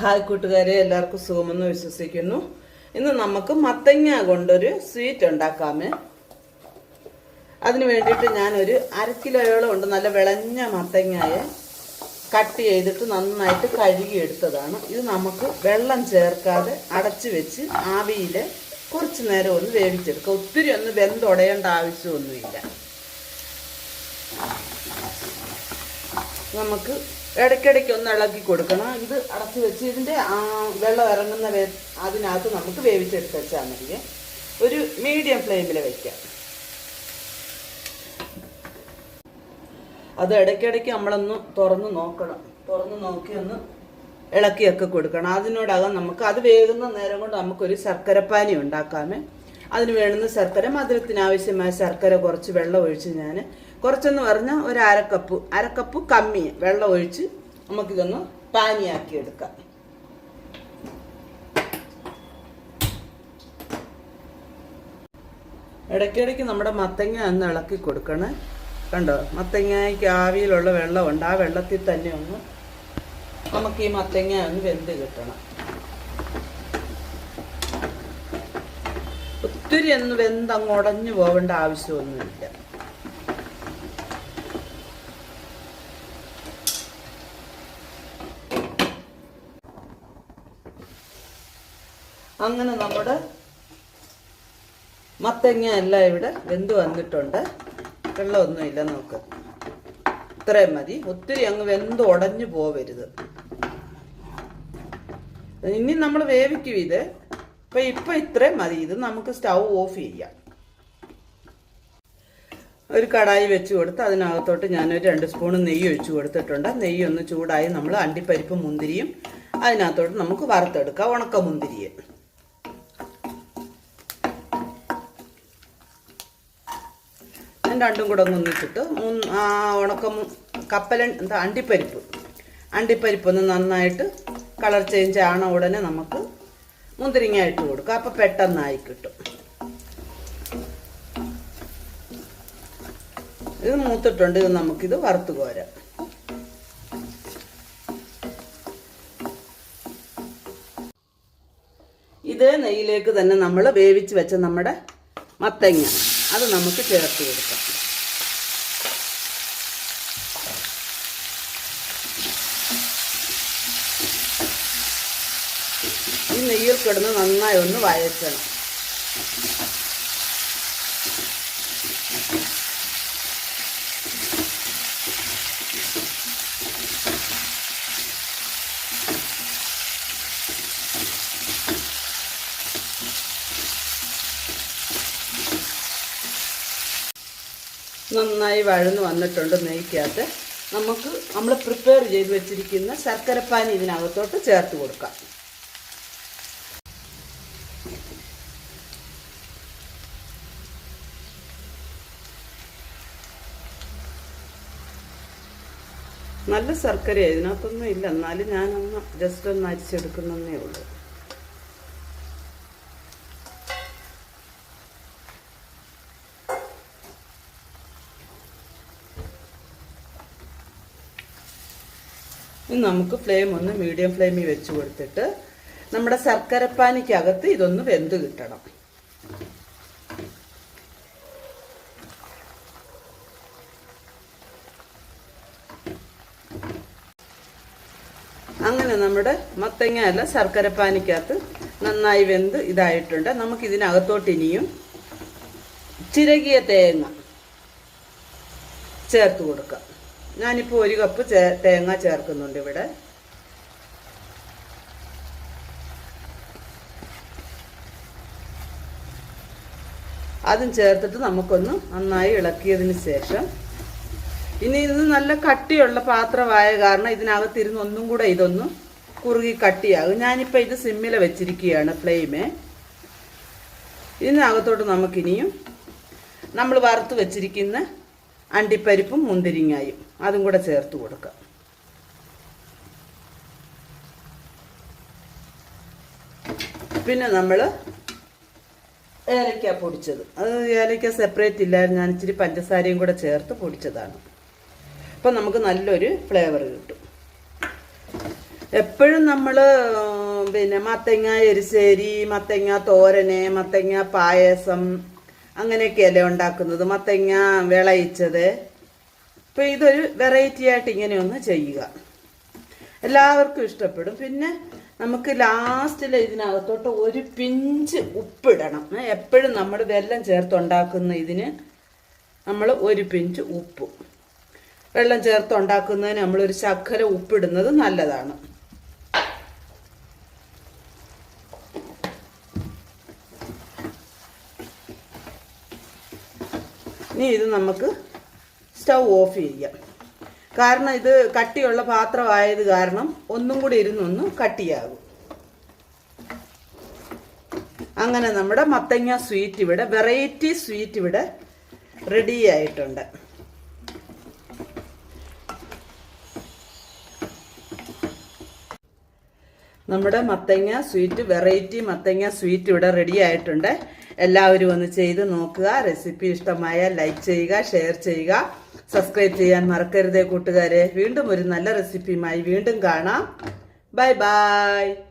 Hi കൂട്ടുകാരെ എല്ലാവർക്കും സുഖമെന്ന് വിശ്വസിക്കുന്നു. ഇന്ന് നമുക്ക് മത്തങ്ങ കൊണ്ടൊരു സ്വീറ്റ് ഉണ്ടാക്കാമേ. അതിന് വേണ്ടിയിട്ട് ഞാനൊരു അര കിലോയോളം ഉണ്ട് നല്ല വിളഞ്ഞ മത്തങ്ങയെ കട്ട് ചെയ്തിട്ട് നന്നായിട്ട് കഴുകി എടുത്തതാണ് ഇത് നമുക്ക് വെള്ളം ചേർക്കാതെ അടച്ചു വെച്ച് ആവിയിൽ കുറച്ച് നേരം ഒന്ന് വേവിച്ചെടുക്കാം. ഒത്തിരി ഒന്ന് വെന്തുടയേണ്ട ആവശ്യമൊന്നുമില്ല. നമുക്ക് ഇടയ്ക്കിടയ്ക്ക് ഒന്ന് ഇളക്കി കൊടുക്കണം. ഇത് അടച്ച് വെച്ച് ഇതിന്റെ വെള്ളം ഇറങ്ങുന്ന വേ അതിനകത്ത് നമുക്ക് വേവിച്ചെടുത്ത് വെച്ചാൽ മതി. ഒരു മീഡിയം ഫ്ലെയിമിൽ വയ്ക്കാം അത് ഇടയ്ക്കിടയ്ക്ക് നമ്മളൊന്ന് തുറന്ന് നോക്കണം. തുറന്ന് നോക്കി ഒന്ന് ഇളക്കിയൊക്കെ കൊടുക്കണം. അതിനോടകം നമുക്ക് അത് വേകുന്ന നേരം കൊണ്ട് നമുക്കൊരു ശർക്കരപ്പാനി ഉണ്ടാക്കാമേ. അതിന് വേണ്ടുന്ന ശർക്കര മധുരത്തിന് ആവശ്യമായ ശർക്കര കുറച്ച് വെള്ളം ഒഴിച്ച് ഞാൻ കുറച്ചെന്ന് പറഞ്ഞാൽ ഒരു അരക്കപ്പ് അരക്കപ്പ് കമ്മി വെള്ളം ഒഴിച്ച് നമുക്കിതൊന്ന് പാനിയാക്കി എടുക്കാം. ഇടയ്ക്കിടയ്ക്ക് നമ്മുടെ മത്തങ്ങ ഒന്ന് ഇളക്കി കൊടുക്കണേ. കണ്ടോ? മത്തങ്ങയ്ക്ക് ആവിയിലുള്ള വെള്ളമുണ്ട്. ആ വെള്ളത്തിൽ തന്നെ ഒന്ന് നമുക്ക് ഈ മത്തങ്ങ ഒന്ന് വെന്ത് കിട്ടണം. ഒത്തിരി ഒന്ന് വെന്ത് അങ്ങ് ഉടഞ്ഞു പോവേണ്ട ആവശ്യമൊന്നുമില്ല. അങ്ങനെ നമ്മുടെ മത്തങ്ങ എല്ലാം ഇവിടെ വെന്ത് വന്നിട്ടുണ്ട്. വെള്ളമൊന്നുമില്ല നമുക്ക്. ഇത്രയും മതി. ഒത്തിരി അങ്ങ് വെന്ത് ഉടഞ്ഞു പോവരുത്. ഇനി നമ്മൾ വേവിക്കും ഇത്. അപ്പം ഇപ്പം ഇത്രയും മതി. ഇത് നമുക്ക് സ്റ്റൗ ഓഫ് ചെയ്യാം. ഒരു കടായി വെച്ച് കൊടുത്ത് അതിനകത്തോട്ട് ഞാനൊരു രണ്ട് സ്പൂൺ നെയ്യ് ഒഴിച്ച് കൊടുത്തിട്ടുണ്ട്. നെയ്യ് ഒന്ന് ചൂടായി നമ്മൾ അണ്ടിപ്പരിപ്പ് മുന്തിരിയും അതിനകത്തോട്ട് നമുക്ക് വറുത്തെടുക്കാം. ഉണക്ക മുന്തിരിയെ രണ്ടും കൂടെ ഒന്ന് ഒന്നിച്ചിട്ട് ആ ഉണക്ക കപ്പല എന്താ അണ്ടിപ്പരിപ്പ്. ഒന്ന് നന്നായിട്ട് കളർ ചേഞ്ച് ആണ ഉടനെ നമുക്ക് മുന്തിരിങ്ങ ഇട്ട് കൊടുക്കുക അപ്പം പെട്ടെന്നായി കിട്ടും. ഇത് മൂത്തിട്ടുണ്ട്. ഇത് നമുക്കിത് വറുത്ത് കോരാം. ഇതേ നെയ്യിലേക്ക് തന്നെ നമ്മൾ വേവിച്ച് വെച്ച നമ്മുടെ മത്തങ്ങ. അത് നമുക്ക് ചേർത്ത് കൊടുക്കാം. ഈ നെയ്യിൽ കിടന്ന് നന്നായി ഒന്ന് വയറ്റണം നന്നായി വഴന്ന് വന്നിട്ടുണ്ട് നെയ്ക്കകത്ത്. നമുക്ക് നമ്മൾ പ്രിപ്പയർ ചെയ്ത് വെച്ചിരിക്കുന്ന ശർക്കരപ്പാനി ഇതിനകത്തോട്ട് ചേർത്ത് കൊടുക്കാം. നല്ല ശർക്കര ഇതിനകത്തൊന്നും ഇല്ല. എന്നാലും ഞാനൊന്ന് ജസ്റ്റ് ഒന്ന് അരിച്ചെടുക്കുന്നേ ഉള്ളൂ. ഇനി നമുക്ക് ഫ്ലെയിം ഒന്ന് മീഡിയം ഫ്ലെയിമിൽ വെച്ച് കൊടുത്തിട്ട് നമ്മുടെ ശർക്കരപ്പാനിക്കകത്ത് ഇതൊന്ന് വെന്ത് കിട്ടണം. അങ്ങനെ നമ്മുടെ മത്തങ്ങ അല്ല ശർക്കരപ്പാനിക്കകത്ത് നന്നായി വെന്ത് ഇതായിട്ടുണ്ട്. നമുക്ക് ഇതിനകത്തോട്ട് ഇനിയും ചിരകിയ തേങ്ങ ചേർത്ത് കൊടുക്കാം. ഞാനിപ്പോൾ ഒരു കപ്പ് തേങ്ങ ചേർക്കുന്നുണ്ട് ഇവിടെ. അതും ചേർത്തിട്ട് നമുക്കൊന്ന് നന്നായി ഇളക്കിയതിന് ശേഷം ഇനി ഇത് നല്ല കട്ടിയുള്ള പാത്രമായ കാരണം ഇതിനകത്തിരുന്ന് ഒന്നും കൂടെ ഇതൊന്ന് കുറുകി കട്ടിയാകും. ഞാനിപ്പോൾ ഇത് സിമ്മിൽ വെച്ചിരിക്കുകയാണ് ഫ്ലെയിമേ ഇതിനകത്തോട്ട് നമുക്കിനിയും നമ്മൾ വറുത്ത് വെച്ചിരിക്കുന്ന അണ്ടിപ്പരിപ്പും മുന്തിരിങ്ങായും. അതും കൂടെ ചേർത്ത് കൊടുക്കുക പിന്നെ നമ്മൾ ഏലക്ക പൊടിച്ചത്. അത് ഏലക്ക സെപ്പറേറ്റ് ഇല്ലായിരുന്നു. ഞാൻ ഇച്ചിരി പഞ്ചസാരയും കൂടെ ചേർത്ത് പൊടിച്ചതാണ്. അപ്പം നമുക്ക് നല്ലൊരു ഫ്ലേവർ കിട്ടും. എപ്പോഴും നമ്മൾ പിന്നെ മത്തങ്ങ എരിശ്ശേരി മത്തങ്ങ തോരന് മത്തങ്ങ പായസം അങ്ങനെയൊക്കെയല്ലേ ഉണ്ടാക്കുന്നത്? മത്തങ്ങ വിളയിച്ചത്. അപ്പോൾ ഇതൊരു വെറൈറ്റി ആയിട്ട് ഇങ്ങനെ ഒന്ന് ചെയ്യുക. എല്ലാവർക്കും ഇഷ്ടപ്പെടും. പിന്നെ നമുക്ക് ലാസ്റ്റിൽ ഇതിനകത്തോട്ട് ഒരു പിഞ്ച് ഉപ്പിടണം. എപ്പോഴും നമ്മൾ വെല്ലം ചേർത്തുണ്ടാക്കുന്ന ഇതിന് നമ്മൾ ഒരു പിഞ്ച് ഉപ്പ്. വെള്ളം ചേർത്തുണ്ടാക്കുന്നതിന് നമ്മളൊരു ശർക്കര ഉപ്പിടുന്നത് നല്ലതാണ്. ഇനി ഇത് നമുക്ക് സ്റ്റൗ ഓഫ് ചെയ്യാം. കാരണം ഇത് കട്ടിയുള്ള പാത്രമായത് കാരണം ഒന്നും കൂടി ഇരുന്നൊന്ന് കട്ടിയാകും അങ്ങനെ നമ്മുടെ മത്തങ്ങ സ്വീറ്റ് ഇവിടെ വെറൈറ്റി സ്വീറ്റ് ഇവിടെ റെഡി ആയിട്ടുണ്ട്. നമ്മുടെ മത്തങ്ങ സ്വീറ്റ് വെറൈറ്റി മത്തങ്ങ സ്വീറ്റ് ഇവിടെ റെഡി ആയിട്ടുണ്ട്. എല്ലാവരും ഒന്ന് ചെയ്ത് നോക്കുക. റെസിപ്പി ഇഷ്ടമായ ലൈക്ക് ചെയ്യുക ഷെയർ ചെയ്യുക. സബ്സ്ക്രൈബ് ചെയ്യാൻ മറക്കരുതേ കൂട്ടുകാരെ. വീണ്ടും ഒരു നല്ല റെസിപ്പിയുമായി വീണ്ടും കാണാം. Bye bye.